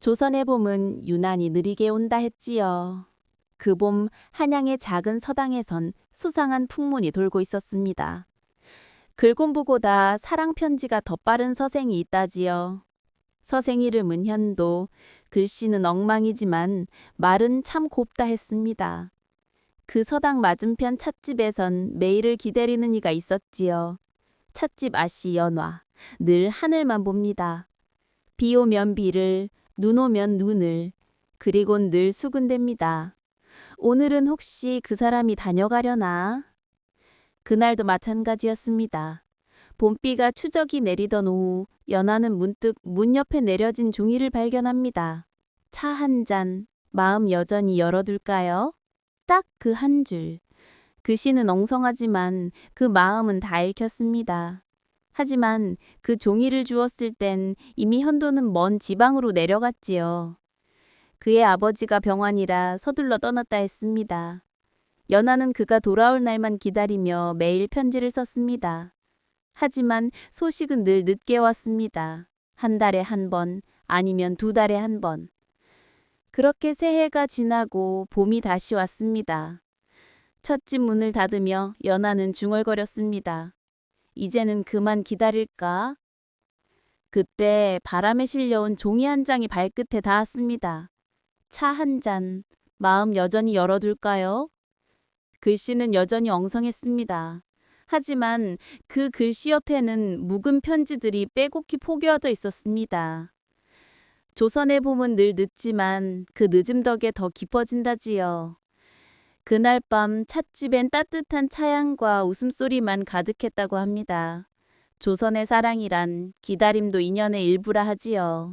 조선의 봄은 유난히 느리게 온다 했지요. 그 봄 한양의 작은 서당에선 수상한 풍문이 돌고 있었습니다. 글공부보다 사랑 편지가 더 빠른 서생이 있다지요. 서생 이름은 현도, 글씨는 엉망이지만 말은 참 곱다 했습니다. 그 서당 맞은편 찻집에선 매일을 기다리는 이가 있었지요. 찻집 아씨 연화, 늘 하늘만 봅니다. 비 오면 비를, 눈 오면 눈을, 그리곤 늘 수군댑니다. 오늘은 혹시 그 사람이 다녀가려나? 그날도 마찬가지였습니다. 봄비가 추적이 내리던 오후 연하는 문득 문 옆에 내려진 종이를 발견합니다. 차 한 잔, 마음 여전히 열어둘까요? 딱 그 한 줄. 글씨는 엉성하지만 그 마음은 다 읽혔습니다. 하지만 그 종이를 주었을 땐 이미 현도는 먼 지방으로 내려갔지요. 그의 아버지가 병환이라 서둘러 떠났다 했습니다. 연하는 그가 돌아올 날만 기다리며 매일 편지를 썼습니다. 하지만 소식은 늘 늦게 왔습니다. 한 달에 한 번, 아니면 두 달에 한 번. 그렇게 새해가 지나고 봄이 다시 왔습니다. 첫집 문을 닫으며 연하는 중얼거렸습니다. 이제는 그만 기다릴까? 그때 바람에 실려온 종이 한 장이 발끝에 닿았습니다. 차 한 잔, 마음 여전히 열어둘까요? 글씨는 여전히 엉성했습니다. 하지만 그 글씨 옆에는 묵은 편지들이 빼곡히 포개어져 있었습니다. 조선의 봄은 늘 늦지만 그 늦음 덕에 더 깊어진다지요. 그날 밤 찻집엔 따뜻한 차향과 웃음소리만 가득했다고 합니다. 조선의 사랑이란 기다림도 인연의 일부라 하지요.